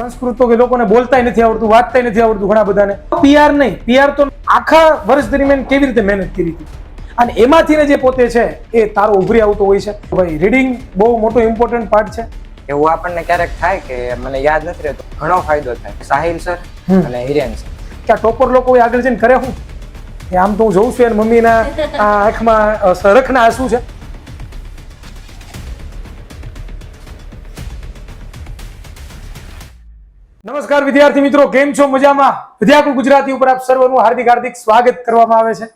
સંસ્કૃત તો કે લોકોને બોલતાય નથી આવડતું વાંચતાય નથી આવડતું ઘણા બધાને. પીઆર નહીં પીઆર તો આખા વર્ષ દરમિયાન કેવી રીતે મહેનત કરી હતી? અને એમાંથીને જે પોતે છે એ તારો ઉભરી આવતો હોય છે. ભાઈ રીડિંગ બહુ મોટો ઇમ્પોર્ટન્ટ પાર્ટ છે. એવું આપણને ક્યારેક થાય કે મને યાદ નથી રહેતો ઘણો ફાયદો થાય. સાહિલ સર અને હિરેન સર. કે આ ટોપર લોકો એ આગળ જઈને કરે એ આમ તો હું જોઉં છું એને મમ્મીના આંખમાં સરખના આંસુ છે. નમસ્કાર વિદ્યાર્થી મિત્રો, કેમ છો? મજામાં? વિદ્યાકુળ ગુજરાતી ઉપર આપ સર્વનું હાર્દિક હાર્દિક સ્વાગત કરવામાં આવે છે.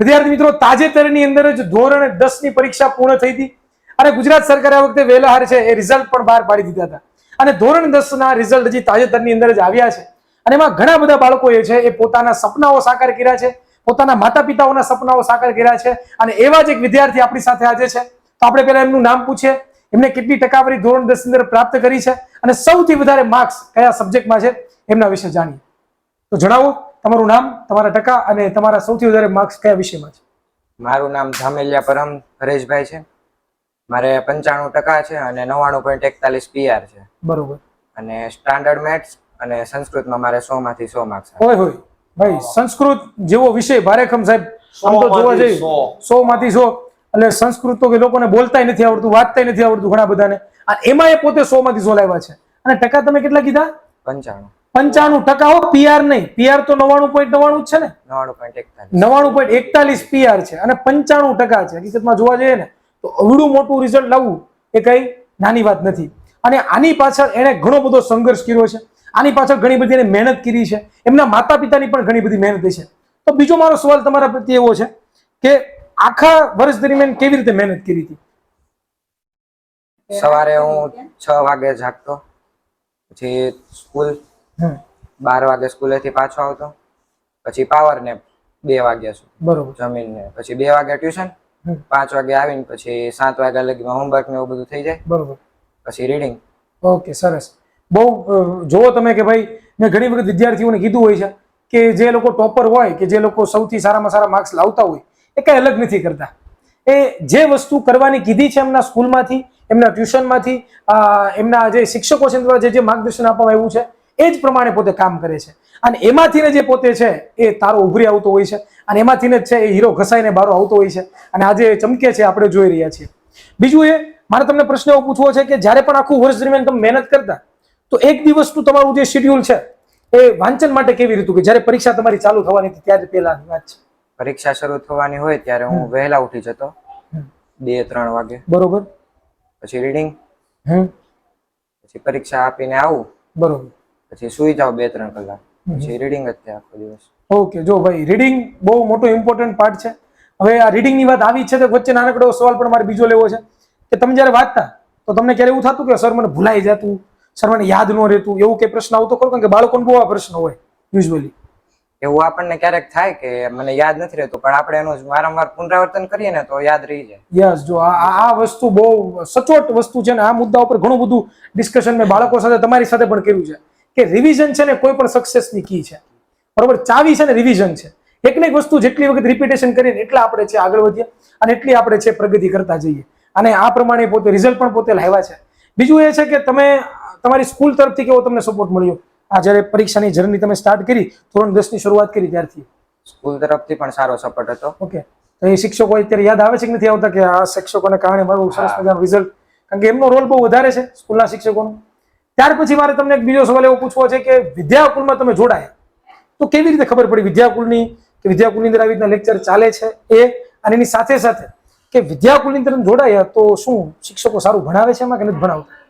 વિદ્યાર્થી મિત્રો, તાજેતરની અંદર જ ધોરણ દસની પરીક્ષા પૂર્ણ થઈ હતી અને ગુજરાત સરકારે આ વખતે વહેલા હાર છે એ રિઝલ્ટ પણ બહાર પાડી દીધા હતા. અને ધોરણ દસ ના રિઝલ્ટ હજી તાજેતરની અંદર જ આવ્યા છે. અને એમાં ઘણા બધા બાળકો એ છે, એ પોતાના સપનાઓ સાકાર કર્યા છે, પોતાના માતા પિતાઓના સપનાઓ સાકાર કર્યા છે. અને એવા જ એક વિદ્યાર્થી આપણી સાથે આજે છે. તો આપણે પહેલા એમનું નામ પૂછીએ. એમને કેટલી ટકાવારી ધોરણ દસ અંદર પ્રાપ્ત કરી છે અને સૌથી વધારે માર્ક્સ કયા સબ્જેક્ટમાં છે એમના વિશે જાણીએ. તો જણાવો તમારું નામ તમારા ટકા અને તમારા સૌથી વધારે માર્ક્સ કયા વિષયમાં છે? મારું નામ ધામેલિયા પરમ હરેશભાઈ છે. મારે પંચાણું ટકા છે અને નવ્વાણું પોઈન્ટ એકતાલીસ પીઆર છે. બરોબર. અને સ્ટાન્ડર્ડ મેથ્સ અને સંસ્કૃતમાં મારે સો માંથી સો માર્ક્સ હોય હોય. ભાઈ સંસ્કૃત જેવો વિષય ભારેખમ સાહેબ આમ તો જોવા જઈએ. સો. સો માંથી સો. એટલે સંસ્કૃત તો કે લોકોને બોલતાય નથી આવડતું વાંચતાય નથી આવડતું ઘણા બધાને. અને એમાં એ પોતે સો માંથી સો લાવ્યા છે. અને ટકા તમે કેટલા કીધા? પંચાણું. પંચાણું ટકા હો પીઆર નહીં. પીઆર તો નવાણું પોઈન્ટ નવાણું છે ને? નવાણું પોઈન્ટ એકતાલીસ. પીઆર છે અને પંચાણું ટકા છે. હકીકતમાં જોવા જઈએ ને તો અવડું મોટું રિઝલ્ટ લાવવું એ કઈ નાની વાત નથી. અને આની પાછળ એણે ઘણો બધો સંઘર્ષ કર્યો છે. આની પાછળ ઘણી બધી એને મહેનત કરી છે. એમના માતા પિતાની પણ ઘણી બધી મહેનત છે. તો બીજો મારો સવાલ તમારા પ્રત્યે એવો છે કે આખા વર્ષ દરમિયાન કેવી રીતે મહેનત કરી હતી? સવારે હું છ વાગે જાગતો પછી સ્કૂલ બાર વાગે સ્કૂલેથી પાછો આવતો પછી પાવર ને બે વાગ્યા સુધી બરોબર. જમીને પછી બે વાગે ટ્યુશન પાંચ વાગે આવીને પછી સાત વાગ્યા લગીમાં હોમવર્ક ને એવું બધું થઈ જાય બરોબર. પછી રીડિંગ. ઓકે સરસ. બહુ જોવો તમે કે ભાઈ મેં ઘણી વખત વિદ્યાર્થીઓને કીધું હોય છે કે જે લોકો ટોપર હોય કે જે લોકો સૌથી સારામાં સારા માર્ક્સ લાવતા હોય એ કઈ અલગ નથી કરતા. એ જે વસ્તુ કરવાની કીધી છે એમના સ્કૂલમાંથી, એમના ટ્યુશનમાંથી એમના જે શિક્ષકો છે દ્વારા જે માર્ગદર્શન આપવામાં આવ્યું છે, એ જ પ્રમાણે પોતે કામ કરે છે. અને એમાંથીને જે પોતે છે, એ તારો ઉભરી આવતો હોય છે. અને એમાંથીને જ છે, એ હીરો ઘસાઈને બારો આવતો હોય છે. અને આજે ચમકે છે, આપણે જોઈ રહ્યા છીએ. બીજું એ, મારે તમને પ્રશ્ન એવો પૂછવો છે કે જ્યારે પણ આખું વર્ષ દરમિયાન તમે મહેનત કરતા, તો એક દિવસનું તમારું જે શેડ્યુલ છે, એ વાંચન માટે કેવી રીતું કે જ્યારે પરીક્ષા તમારી ચાલુ થવાની હતી, ત્યારે પહેલાની વાત છે. પરીક્ષા શરૂ થવાની હોય ત્યારે હું વહેલા ઉઠી જતો. બે ત્રણ વાગે. બરોબર. પછી રીડિંગ પછી પરીક્ષા આપીને આવું. બરોબર. પછી સુઈ જાવ બે ત્રણ કલાક. પછી રીડિંગ જ થાય આખો દિવસ. ઓકે જો ભાઈ રીડિંગ બહુ મોટો ઇમ્પોર્ટન્ટ પાર્ટ છે. હવે આ રીડિંગની વાત આવી જ છે તો વચ્ચે નાનકડો સવાલ પણ મારે બીજો લેવો છે. કે તમે જ્યારે વાંચતા તો તમને ક્યારે એવું થતું કે સર મને ભૂલાઈ જતું સર મને યાદ ન રહેતું એવું કે પ્રશ્ન આવતો ખરો? કારણ કે બાળકોને બહુ આ પ્રશ્ન હોય યુઝ્યુઅલી એવું આપણને ક્યારેક થાય કે મને યાદ નથી રહેતું, પણ આપણે એનું વારંવાર પુનરાવર્તન કરીએ ને તો યાદ રહી જાય. યસ, જો આ આ- વસ્તુ બહુ સચોટ વસ્તુ છે ને આ મુદ્દા ઉપર ઘણું બધું ડિસ્કશન મેં બાળકો સાથે, તમારી સાથે પણ કર્યું છે. કે રિવિઝન છે ને કોઈ પણ સક્સેસની કી છે. બરોબર? ચાવી છે ને રિવિઝન છે. એક ને એક વસ્તુ જેટલી વખત રિપીટેશન કરીએ ને એટલા આપણે છે આગળ વધીએ અને એટલી આપણે છે પ્રગતિ કરતા જઈએ. અને આ પ્રમાણે પોતે રિઝલ્ટ પણ પોતે લાવ્યા છે. બીજું એ છે કે તમે તમારી સ્કૂલ તરફથી કેવો તમને સપોર્ટ મળ્યો? આ જ્યારે પરીક્ષાની જર્ની તમે સ્ટાર્ટ કરી ધોરણ દસની શરૂઆત કરી ત્યારથી? સ્કૂલ તરફથી પણ સારો સપોર્ટ હતો. ઓકે. તો અહીં શિક્ષકો અત્યારે યાદ આવે છે કે નથી આવતા કે આ શિક્ષકોને કારણે મારું સરસ મજાનું રિઝલ્ટ કારણ કે એમનો રોલ બહુ વધારે છે સ્કૂલના શિક્ષકોનો. ત્યાર પછી મારે તમને એક બીજો સવાલ એવો પૂછવો છે કે વિદ્યાકુલમાં તમે જોડાયા? તો કેવી રીતે ખબર પડી વિદ્યાકુલની કે વિદ્યાકુલની અંદર આવી રીતના લેક્ચર ચાલે છે? એ અને એની સાથે સાથે કે વિદ્યાકુલની અંદર જોડાયા તો શું શિક્ષકો સારું ભણાવે છે એમાં કે નથી ભણાવતા?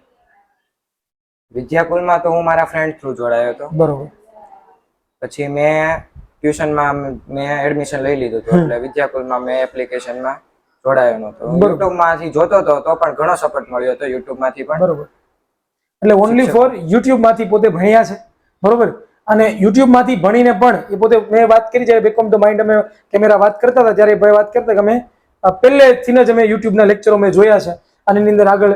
વિદ્યાકુલમાં તો હું મારા ફ્રેન્ડ થ્રુ જોડાયો હતો. બરોબર. પછી મેં ટ્યુશનમાં મેં એડમિશન લઈ લીધું હતું એટલે વિદ્યાકુલમાં મેં એપ્લિકેશનમાં જોડાયો નહોતો. યુટ્યુબમાંથી જોતો હતો તો પણ ઘણો સપોર્ટ મળ્યો હતો યુટ્યુબમાંથી પણ. બરોબર. એટલે ઓનલી ફોર યુટ્યુબમાંથી પોતે ભણ્યા છે. બરોબર? અને યુટ્યુબમાંથી ભણીને પણ એ પોતે મેં વાત કરી જ્યારે બેકોમ ધ માઇન્ડ અમે કેમેરા વાત કરતા હતા ત્યારે ભાઈ વાત કરતા કે અમે પહેલેથી જ અમે યુટ્યુબના લેક્ચરો મેં જોયા છે અને એની અંદર આગળ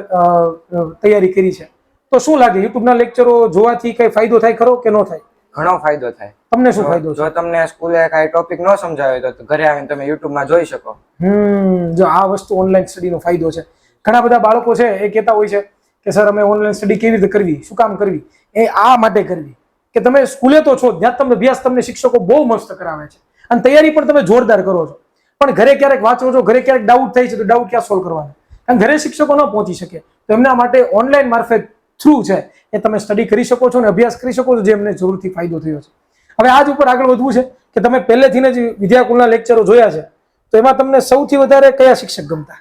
તૈયારી કરી છે. તો શું લાગે? યુટ્યુબના લેક્ચરો જોવાથી કઈ ફાયદો થાય ખરો કે ન થાય? ઘણો ફાયદો થાય. તમને શું ફાયદો જો તમને સ્કૂલે કાંઈ ટોપિક ન સમજાવ્યો તો ઘરે આવીને તમે યુટ્યુબમાં જોઈ શકો. હમ જો આ વસ્તુ ઓનલાઈન સ્ટડીનો ફાયદો છે. ઘણા બધા બાળકો છે એ કહેતા હોય છે કે સર અમે ઓનલાઈન સ્ટડી કેવી રીતે કરવી? શું કામ કરવી? એ આ માટે કરવી. કે તમે સ્કૂલે તો છો જ, તમને અભ્યાસ તમને શિક્ષકો બહુ મસ્ત કરાવે છે. અને તૈયારી પણ તમે જોરદાર કરો છો. પણ ઘરે ક્યારેક વાંચો છો ઘરે ક્યારેક ડાઉટ થાય છે તો ડાઉટ ક્યાં સોલ્વ કરવાના? અને ઘરે શિક્ષકો ન પહોંચી શકે. તો એમના માટે ઓનલાઈન મારફત થ્રુ છે એ તમે સ્ટડી કરી શકો છો અને અભ્યાસ કરી શકો છો જે એમને જરૂરથી ફાયદો થયો છે. હવે આજ ઉપર આગળ વધવું છે કે તમે પહેલેથી જ વિદ્યાકુલના લેક્ચરો જોયા છે તો એમાં તમને સૌથી વધારે કયા શિક્ષક ગમતા?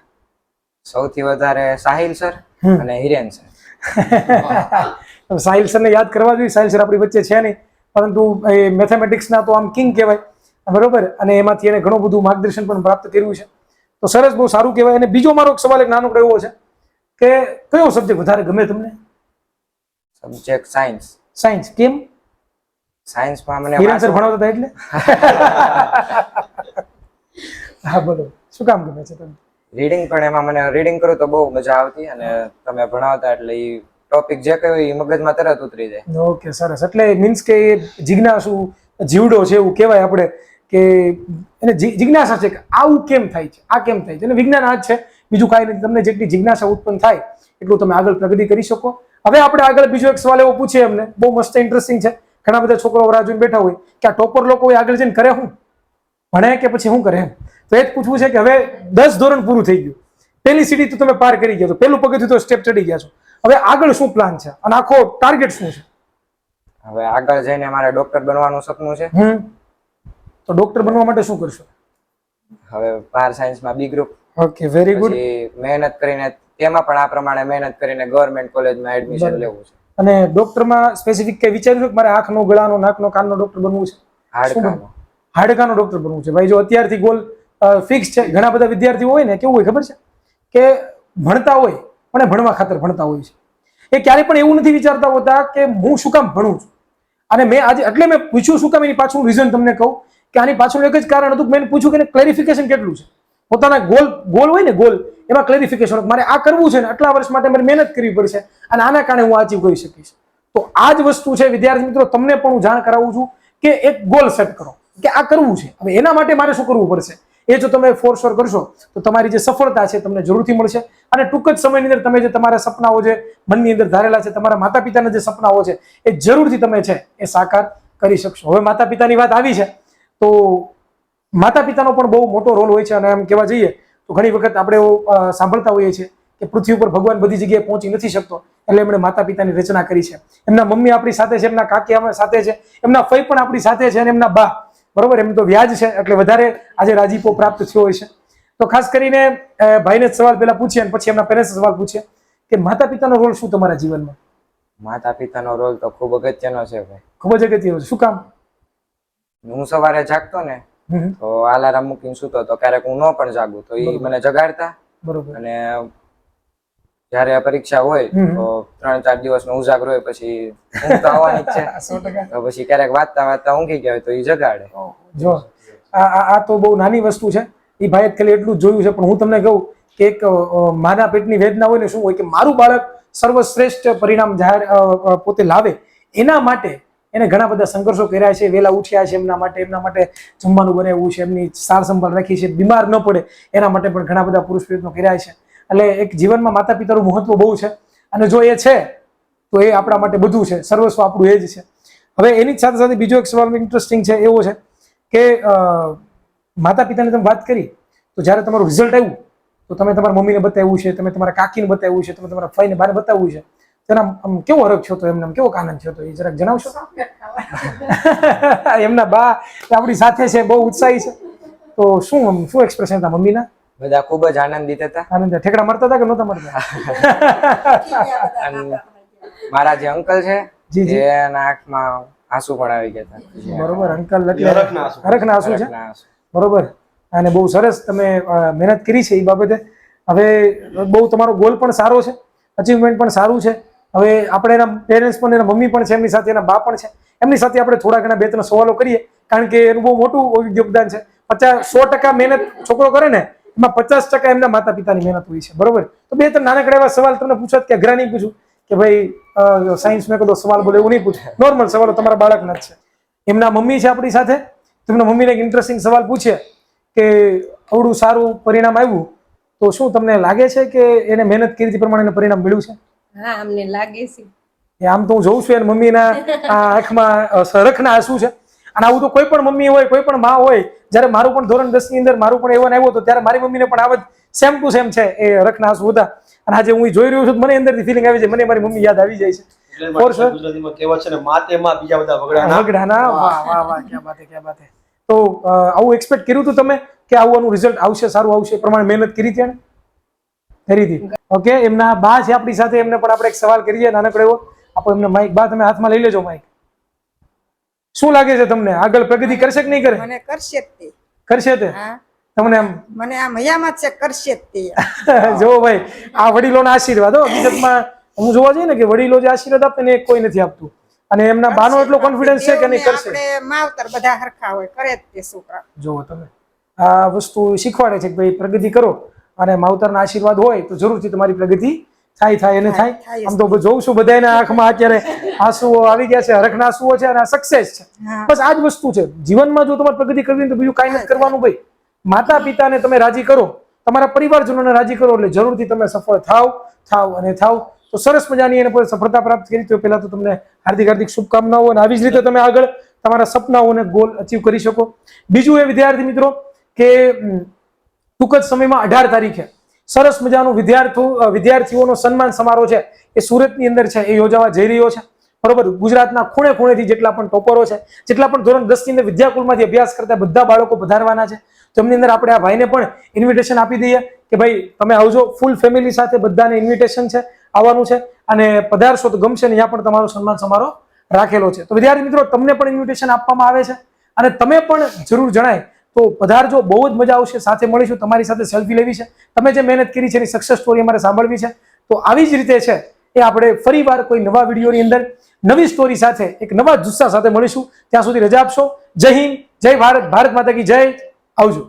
સૌથી વધારે સાહિલ સર અને હિરેન સર. સાહિલ સરને યાદ કરવા જોઈએ સાહિલ સર આપણી વચ્ચે છે નહીં પરંતુ એ મેથેમેટિક્સના તો આમ કિંગ કહેવાય બરોબર? અને એમાંથી એને ઘણું બધું માર્ગદર્શન પણ પ્રાપ્ત કર્યું છે. તો સરસ બહુ સારું કહેવાય. અને બીજો મારો એક સવાલ એક નાનો એવો છે કે કયો સબ્જેક્ટ વધારે ગમે તમને? સબ્જેક્ટ સાયન્સ સાયન્સ કેમ? સાયન્સમાં મને હિરણ સર ભણાવતા હતા એટલે? હા બોલો. શું કામ ગમે છે તમને? રીડિંગ પણ એમાં મને રીડિંગ કરું તો બહુ મજા આવતી અને તમે ભણાવતા એટલે એ ટોપિક જે કહ્યું એ મગજમાં તરત ઉતરી જાય. ઓકે સરસ. એટલે મીન્સ કે જિજ્ઞાસુ જીવડો છે એવું કહેવાય આપણે કે એને જિજ્ઞાસા છે કે આવું કેમ થાય છે? આ કેમ થાય છે? અને વિજ્ઞાન આ જ છે. બીજું કાંઈ નથી. તમને જેટલી જિજ્ઞાસા ઉત્પન્ન થાય એટલું તમે આગળ પ્રગતિ કરી શકો. હવે આપણે આગળ બીજો એક સવાલ એવો પૂછીએ એમને. બહુ મસ્ત ઇન્ટરેસ્ટિંગ છે. ઘણા બધા છોકરાઓ રાહ જોઈને બેઠા હોય કે આ ટોપર લોકો આગળ જઈને કરે શું? ભણે કે પછી શું કરે એમ? તો એ જ પૂછવું છે કે હવે દસ ધોરણ પૂરું થઈ ગયું. પહેલી સીડી તો તમે પાર કરી ગયા છો. પહેલું પગથિયું તો સ્ટેપ ચડી ગયા છો. હવે આગળ શું પ્લાન છે? અને આખો ટાર્ગેટ શું છે? હવે આગળ જઈને મારે ડોક્ટર બનવાનું સપનું છે. તો ડોક્ટર બનવા માટે શું કરશો? હવે બાર સાયન્સમાં B group okay very good મહેનત કરીને તેમાં પણ આ પ્રમાણે મહેનત કરીને ગવર્મેન્ટ કોલેજમાં એડમિશન લેવું છે. અને ડોક્ટરમાં સ્પેસિફિક કે વિચાર્યું છે કે મારે આંખનો ગળાનો નાકનો કાનનો ડોક્ટર બનવું છે? હાડકાનો. હાડકાનો ડોક્ટર બનવું છે. ભાઈ જો અત્યારથી ગોલ ફિક્સ છે. ઘણા બધા વિદ્યાર્થીઓ હોય ને કેવું હોય ખબર છે? કે ભણતા હોય પણ ભણવા ખાતર ભણતા હોય છે. એ ક્યારેય પણ એવું નથી વિચારતા હોતા કે હું શું કામ ભણું છું? અને મેં આજે એટલે મેં પૂછ્યું શું કામ એની પાછળનું રીઝન તમને કહું કે આની પાછળનું એક જ કારણ હતું કે મેં પૂછ્યું કે ક્લેરિફિકેશન કેટલું છે? પોતાના ગોલ ગોલ હોય ને ગોલ એમાં ક્લેરિફિકેશન મારે આ કરવું છે ને આટલા વર્ષ માટે મારે મહેનત કરવી પડશે અને આના કારણે હું અચીવ કરી શકીશ. તો આ જ વસ્તુ છે, વિદ્યાર્થી મિત્રો, તમને પણ હું જાણ કરાવું છું કે એક ગોલ સેટ કરો કે આ કરવું છે. હવે એના માટે મારે શું કરવું પડશે? એ જો તમે ફોર્સ કરશો, તો તમારી જે સફળતા છે તમને જરૂરથી મળશે. અને ટૂંક જ સમયની અંદર તમે જે તમારા સપનાઓ જે મનની અંદર ધારેલા છે, તમારા માતા પિતાના જે સપનાઓ છે, એ જરૂરથી તમે છે, એ સાકાર કરી શકશો. હવે માતા પિતાની વાત આવી છે, તો માતા પિતાનો પણ બહુ મોટો રોલ હોય છે અને એમ કહેવા જઈએ તો ઘણી વખત આપણે એવું સાંભળતા હોઈએ છીએ કે પૃથ્વી ઉપર ભગવાન બધી જગ્યાએ પહોંચી નથી શકતો એટલે એમણે માતા પિતાની રચના કરી છે. એમના મમ્મી આપણી સાથે છે એમના કાકી સાથે છે એમના ફઈ પણ આપણી સાથે છે અને એમના બા. બરોબર? એમ તો વ્યાજ છે એટલે વધારે આજે રાજીપો પ્રાપ્ત થયો હોય છે. તો ખાસ કરીને ભાઈને સવાલ પહેલા પૂછીએ અને પછી એમના પેરેન્ટ્સ સવાલ પૂછીએ કે માતા પિતાનો રોલ શું તમારા જીવનમાં? માતા પિતાનો રોલ તો ખૂબ અગત્યનો છે ભાઈ. ખૂબ જ અગત્યનો છે. શું કામ? હું સવારે જાગતો ને તો અલાર્મ મૂકીને સૂતો તો ક્યારેક હું ન પણ જાગું. તો એ મને જગાડતા. બરોબર. અને જ્યારે પરીક્ષા હોય તો ત્રણ ચાર દિવસનો ઉજાગરો હોય પછી ઊંઘ તો આવવાની જ છે. તો પછી ક્યારેક વાંચતા વાંચતા ઊંઘી ગયા હોય તો એ જગાડે. જો આ આ તો બહુ નાની વસ્તુ છે. એ ભાઈ ખાલી એટલું જ જોયું છે પણ હું તમને કહું કે એક માના પેટની વેદના હોય ને શું હોય કે મારું બાળક સર્વશ્રેષ્ઠ પરિણામ જાહેર પોતે લાવે એના માટે એને ઘણા બધા સંઘર્ષો કર્યા છે વહેલા ઉઠ્યા છે એમના માટે એમના માટે જમવાનું બનાવ્યું છે, એમની સાર સંભાળ રાખી છે, બીમાર ન પડે એના માટે પણ ઘણા બધા પુરુષ પ્રયત્નો કર્યા છે. એટલે એક જીવનમાં માતા પિતાનું મહત્વ બહુ છે અને જો એ છે, તો એ આપણા માટે બધું છે, સર્વસ્વ આપણું એ જ છે. હવે એની સાથે સાથે બીજો એક સવાલ ઇન્ટરેસ્ટિંગ છે, એવો છે કે માતા પિતાની તમે વાત કરી, તો જ્યારે તમારું રિઝલ્ટ આવ્યું, તો તમે તમારા મમ્મીને બતાવ્યું છે, તમે તમારા કાકીને બતાવ્યું છે, તમે તમારા ફઈને બારે બતાવ્યું છે તેના આમ કેવો હરખ છો તો એમને આમ કેવો આનંદ છો તો એ જરાક જણાવશો? એમના બા આપણી સાથે છે બહુ ઉત્સાહી છે. તો શું આમ શું એક્સપ્રેશન હતા મમ્મીના? બધા ખૂબ જ આનંદિત હતા. આનંદ ઠેકડા મારતા હતા કે નહોતા મારતા? મારા જે અંકલ છે જી, આંખમાં આંસુ પણ આવી ગયા હતા. બરોબર અંકલ એટલે હરખના આંસુ. છે? બરોબર. અને બહુ સરસ તમે મહેનત કરી છે એ બાબતે. હવે બહુ તમારો ગોલ પણ સારો છે અચીવમેન્ટ પણ સારું છે. હવે આપણે એના પેરેન્ટ્સ પણ, એના મમ્મી પણ છે, એમની સાથે એના બા પણ છે. એમની સાથે આપણે થોડા ઘણા બે ત્રણ સવાલો કરીએ, કારણ કે એનું બહુ મોટું યોગદાન છે. પચાસ, સો ટકા મહેનત છોકરો કરે ને, એમાં પચાસ ટકા એમના માતા પિતાની મહેનત હોય છે. બરોબર? તો બે ત્રણ નાનકડા એવા સવાલ તમને પૂછત કે અઘરા નહીં પૂછું, કે ભાઈ સાયન્સ મેં કદો સવાલ બોલે એવું નહીં પૂછે. નોર્મલ સવાલો તમારા બાળકના જ છે. એમના મમ્મી છે આપણી સાથે. તેમના મમ્મીને એક ઇન્ટરેસ્ટિંગ સવાલ પૂછે, કે અવડું સારું પરિણામ આવ્યું, તો શું તમને લાગે છે કે એને મહેનત કરી હતી પ્રમાણે પરિણામ મળ્યું છે? હા અમને લાગે છે. એ આમ તો હું જોઉં છું એને મમ્મીના આંખમાં સરખના આંસુ છે. અને આવું તો કોઈ પણ મમ્મી હોય કોઈ પણ માં હોય જ્યારે મારું પણ ધોરણ દસની અંદર મારું પણ એવન આવ્યો તો ત્યારે મારી મમ્મીને પણ આવા સેમ ટુ સેમ છે એ રખના આંસુ હતા. અને આજે હું જોઈ રહ્યો છું મને મને અંદરથી ફિલિંગ આવી જાય મને મારી મમ્મી યાદ આવી જાય છે. એટલે For ગુજરાતીમાં કહેવત છે ને માતે માં બીજા બધા વગડાના. વગડાના વાહ વાહ વાહ ક્યાં બાત હે ક્યાં તો આવું એક્સપેક્ટ કર્યું હતું તમે કે આવું રિઝલ્ટ આવશે સારું આવશે? એ પ્રમાણે મહેનત કરી હતી એને ઓકે એમના બા છે આપણી સાથે એમને પણ આપણે એક સવાલ કરીએ નાનકડો એવો. આપો એમને માઇક બા તમે હાથમાં લઈ લેજો માઇક શું લાગે છે તમને? આગળ પ્રગતિ કરશે કે નહીં કરે? મને કરશે તે. કરશે તે? તમને આમ મને આ હયામાં છે કરશે જ તે. જો ભાઈ આ વડીલોના આશીર્વાદ હો. હકીકતમાં હું જોવા જઈએ ને કે વડીલો જે આશીર્વાદ આપે ને કોઈ નથી આપતું. અને એમના બાનો એટલો કોન્ફિડન્સ છે કે નહીં કરશે? આપણે માવતર બધા હરખા હોય કરે જ તે છોકરા. જુઓ તમે. આ વસ્તુ શીખવાડે છે કે ભાઈ પ્રગતિ કરો. અને માવતરના આશીર્વાદ હોય તો જરૂરથી તમારી પ્રગતિ થાય થાય અને થાય આમ તો જોઉં છું બધાના આંખમાં અત્યારે આંસુઓ આવી ગયા છે હરખના આંસુઓ છે અને આ સક્સેસ છે. બસ આ જ વસ્તુ છે. જીવનમાં જો તમારે પ્રગતિ કરવી હોય તો બીજું કાંઈ નથી કરવાનું ભાઈ. માતા પિતાને તમે રાજી કરો. તમારા પરિવારજનોને રાજી કરો એટલે જરૂરથી તમે સફળ થાવ થાવ અને થાવ. તો સરસ મજાની એને પર સફળતા પ્રાપ્ત કરી. તો પહેલા તો તમને હાર્દિક હાર્દિક શુભકામનાઓ અને આવી જ રીતે તમે આગળ તમારા સપનાઓને ગોલ અચીવ કરી શકો. બીજું એ વિદ્યાર્થી મિત્રો કે ટૂંક જ સમયમાં અઢાર તારીખે. સરસ મજાનું વિદ્યાર્થીઓ વિદ્યાર્થીઓનો સન્માન સમારોહ છે. એ સુરતની અંદર છે, એ યોજાવા જઈ રહ્યો છે. બરોબર? ગુજરાતના ખૂણે ખૂણેથી જેટલા પણ ટોપરો છે, જેટલા પણ ધોરણ દસની અંદર વિદ્યાકુલમાંથી અભ્યાસ કરતા બધા બાળકો પધારવાના છે. તો એમની અંદર આપણે આ ભાઈને પણ ઇન્વિટેશન આપી દઈએ કે ભાઈ, તમે આવજો. ફૂલ ફેમિલી સાથે બધાને ઇન્વિટેશન છે, આવવાનું છે. અને પધારશો તો ગમશે ને ત્યાં પણ તમારો સન્માન સમારોહ રાખેલો છે. તો વિદ્યાર્થી મિત્રો, તમને પણ ઇન્વિટેશન આપવામાં આવે છે. અને તમે પણ જરૂર જણાય તો પધારજો, બહુ જ મજા આવશે. સાથે મળીશું, તમારી સાથે સેલ્ફી લેવી છે. તમે જે મહેનત કરી છે એની સક્સેસ સ્ટોરી અમારે સાંભળવી છે. તો આવી જ રીતે છે, એ આપણે ફરીવાર કોઈ નવા વિડીયોની અંદર, નવી સ્ટોરી સાથે, એક નવા જુસ્સા સાથે મળીશું. ત્યાં સુધી રજા આપશો. જય હિન્દ, જય ભારત ભારત માતા કી જય. આવજો.